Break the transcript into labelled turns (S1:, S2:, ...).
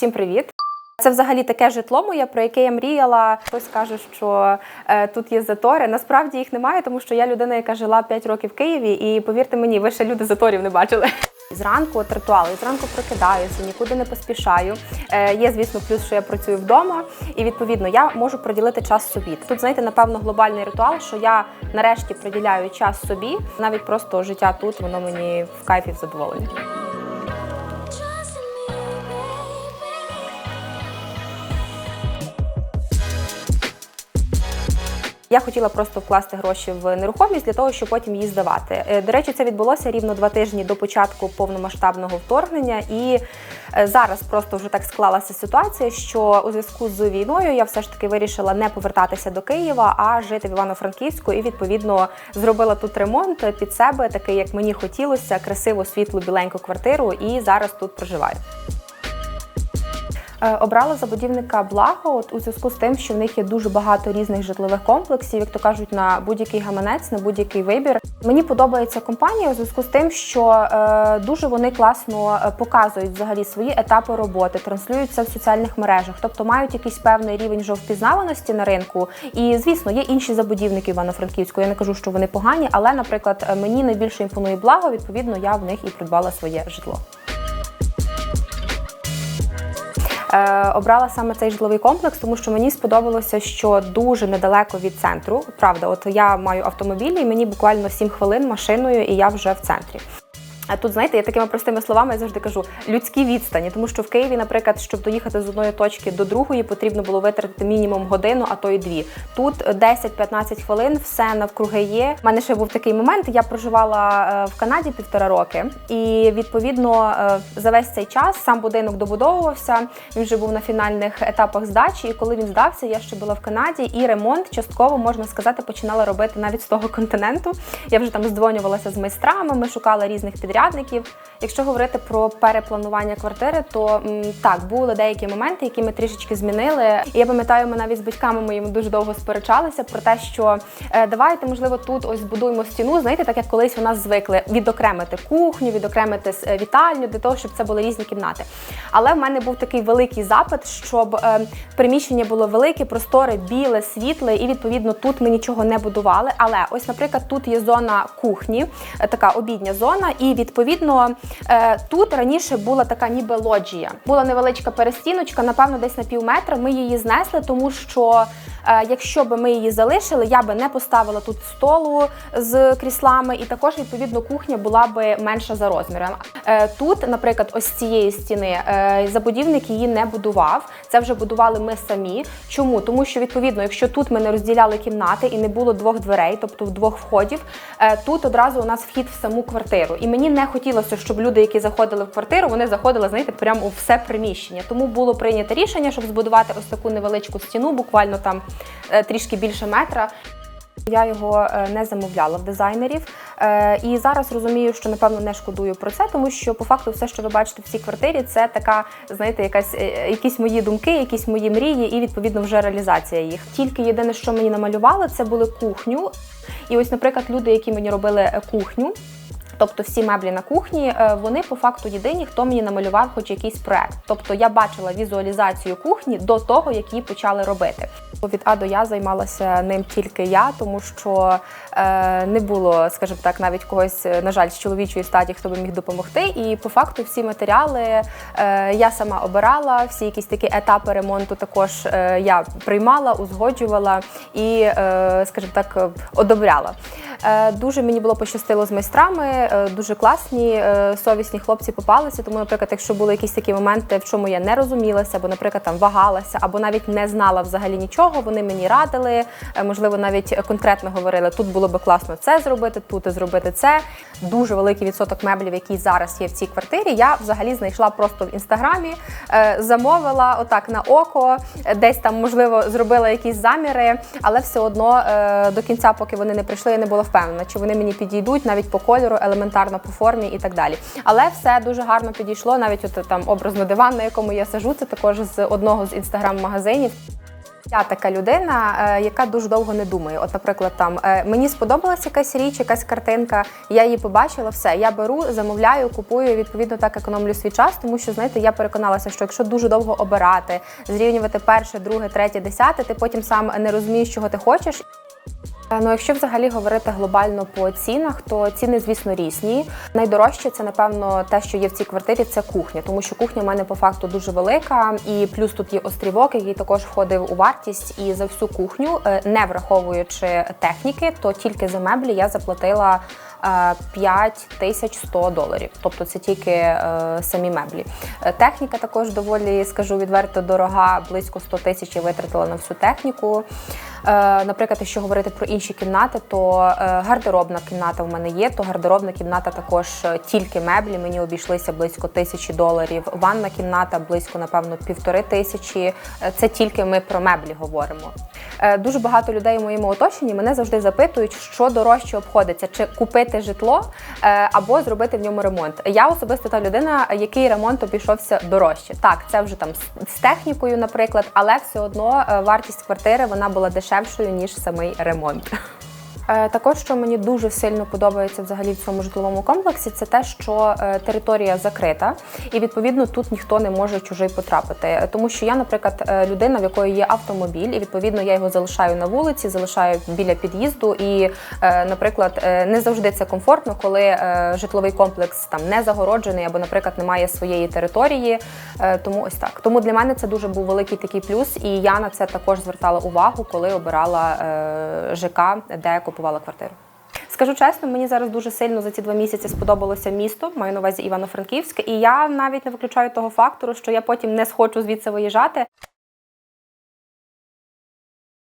S1: Всім привіт! Це взагалі таке житло моє, про яке я мріяла. Хтось каже, що е, тут є затори. Насправді їх немає, тому що я людина, яка жила 5 років в Києві, і повірте мені, ви ще люди заторів не бачили. Зранку от ритуал, зранку прокидаюся, нікуди не поспішаю. Е, є, звісно, плюс, що я працюю вдома, і відповідно я можу приділити час собі. Тут, знаєте, напевно, глобальний ритуал, що я нарешті приділяю час собі. Навіть просто життя тут, воно мені в кайфі в задоволення. Я хотіла просто вкласти гроші в нерухомість для того, щоб потім її здавати. Е, До речі, це відбулося рівно два тижні до початку повномасштабного вторгнення. І е, зараз просто вже так склалася ситуація, що у зв'язку з війною я все ж таки вирішила не повертатися до Києва, а жити в Івано-Франківську. І відповідно зробила тут ремонт під себе, такий як мені хотілося, красиву, світлу, біленьку квартиру. І зараз тут проживаю. Е, Обрала забудівника благо от у зв'язку з тим, що в них є дуже багато різних житлових комплексів, як то кажуть, на будь-який гаманець, на будь-який вибір. Мені подобається компанія у зв'язку з тим, що е, дуже вони класно е, показують взагалі свої етапи роботи, транслюють це в соціальних мережах, тобто мають якийсь певний рівень вже впізнаваності на ринку. І звісно, є інші забудівники Івано-Франківську. Я не кажу, що вони погані, але, наприклад, мені найбільше імпонує благо. Відповідно, я в них і придбала своє житло. Обрала саме цей житловий комплекс, тому що мені сподобалося, що дуже недалеко від центру. Правда, от я маю автомобіль, і мені буквально 7 хвилин машиною, і я вже в центрі. А тут, знаєте, я такими простими словами завжди кажу людські відстані, тому що в Києві, наприклад, щоб доїхати з одної точки до другої, потрібно було витратити мінімум годину, а то й дві. Тут 10-15 хвилин, все навкруги є. У мене ще був такий момент. Я проживала е, в Канаді півтора роки, і відповідно е, за весь цей час сам будинок добудовувався. Він вже був на фінальних етапах здачі. І коли він здався, я ще була в Канаді, і ремонт частково можна сказати починала робити навіть з того континенту. Я вже там здзвонювалася з майстрами. Ми шукали різних підрядників. Якщо говорити про перепланування квартири, то так були деякі моменти, які ми трішечки змінили. І я пам'ятаю, ми навіть з батьками моїми дуже довго сперечалися про те, що е, давайте, можливо, тут ось збудуємо стіну. Знаєте, так як колись у нас звикли відокремити кухню, відокремити е, вітальню для того, щоб це були різні кімнати. Але в мене був такий великий запит, щоб е, приміщення було велике, просторе, біле, світле, і відповідно тут ми нічого не будували. Але ось, наприклад, тут є зона кухні, така обідня зона, і відповідно е, тут раніше була така ніби лоджія. Була невеличка перестіночка, напевно, десь на пів метра. Ми її знесли, тому що. е, Якщо би ми її залишили, я би не поставила тут столу з кріслами, і також відповідно кухня була би менша за розміром. Е, Тут, наприклад, ось цієї стіни забудівник її не будував. Це вже будували ми самі. Чому? Тому що відповідно, якщо тут ми не розділяли кімнати і не було двох дверей, тобто двох входів, тут одразу у нас вхід в саму квартиру. І мені не хотілося, щоб люди, які заходили в квартиру, вони заходили, знаєте, прямо у все приміщення. Тому було прийнято рішення, щоб збудувати ось таку невеличку стіну, буквально там е, трішки більше метра. Я його е, не замовляла в дизайнерів. Е, І зараз розумію, що напевно не шкодую про це, тому що по факту все, що ви бачите в цій квартирі, це така, знаєте, якась якісь мої думки, якісь мої мрії, і відповідно вже реалізація їх. Тільки єдине, що мені намалювали, це були кухню. І ось, наприклад, люди, які мені робили кухню. Тобто всі меблі на кухні, е, вони по факту єдині, хто мені намалював хоч якийсь проект. Тобто я бачила візуалізацію кухні до того, як її почали робити. Від А до Я займалася ним тільки я, тому що е, не було, скажімо так, навіть когось, е, на жаль, з чоловічої статі, хто би міг допомогти. І по факту всі матеріали е, я сама обирала, всі якісь такі етапи ремонту також е, я приймала, узгоджувала і, е, скажімо так, одобряла. Е, Дуже мені було пощастило з майстрами, е, дуже класні, е, совісні хлопці попалися. Тому, наприклад, якщо були якісь такі моменти, в чому я не розумілася, або, наприклад, там вагалася, або навіть не знала взагалі нічого, вони мені радили, е, можливо, навіть конкретно говорили, тут було би класно це зробити, тут зробити це. Дуже великий відсоток меблів, які зараз є в цій квартирі. Я взагалі знайшла просто в інстаграмі, е, замовила отак на око, е, десь там, можливо, зробила якісь заміри, але все одно до кінця, поки вони не прийшли, я не була впевнена, чи вони мені підійдуть навіть по кольору, елементарно по формі і так далі. Але все дуже гарно підійшло. Навіть от там образно диван, на якому я сажу, це також з одного з інстаграм-магазинів. Я така людина, е, яка дуже довго не думає. От, наприклад, там е, мені сподобалася якась річ, якась картинка, я її побачила, все. Я беру, замовляю, купую. Відповідно, так економлю свій час, тому що знаєте, я переконалася, що якщо дуже довго обирати, зрівнювати перше, друге, третє, десяте, ти потім сам не розумієш, чого ти хочеш. Е, Ну, якщо взагалі говорити глобально по цінах, то ціни, звісно, різні. Найдорожче це, напевно, те, що є в цій квартирі, це кухня, тому що кухня в мене по факту дуже велика, і плюс тут є острівок, який також входив у вартість. І за всю кухню, е, не враховуючи техніки, то тільки за меблі я заплатила. е, 5100 доларів, тобто це тільки е, самі меблі. Е, Техніка також доволі, скажу відверто, дорога, близько 100 тисяч я витратила на всю техніку. Е, Наприклад, якщо говорити про інші кімнати, то е, гардеробна кімната в мене є, то гардеробна кімната також е, тільки меблі. Мені обійшлися близько тисячі доларів. Ванна кімната близько, напевно, півтори тисячі. Це тільки ми про меблі говоримо. Дуже багато людей в моєму оточенні мене завжди запитують, що дорожче обходиться, чи купити житло або зробити в ньому ремонт. Я особисто та людина, який ремонт обійшовся дорожче. Так, це вже там з- технікою, наприклад, але все одно вартість квартири вона була дешевшою ніж самий ремонт. Е, Також, що мені дуже сильно подобається взагалі в цьому житловому комплексі, це те, що е, територія закрита, і відповідно тут ніхто не може чужий потрапити. Тому що я, наприклад, е, людина, в якої є автомобіль, і відповідно я його залишаю на вулиці, залишаю біля під'їзду. І, наприклад, не завжди це комфортно, коли житловий комплекс там не загороджений або, наприклад, немає своєї території. Тому ось так. Тому для мене це дуже був великий такий плюс, і я на це також звертала увагу, коли обирала ЖК, де купувала квартиру. Скажу чесно, мені зараз дуже сильно за ці два місяці сподобалося місто, маю на увазі Івано-Франківськ, і я навіть не виключаю того фактору, що я потім не схочу звідси виїжджати.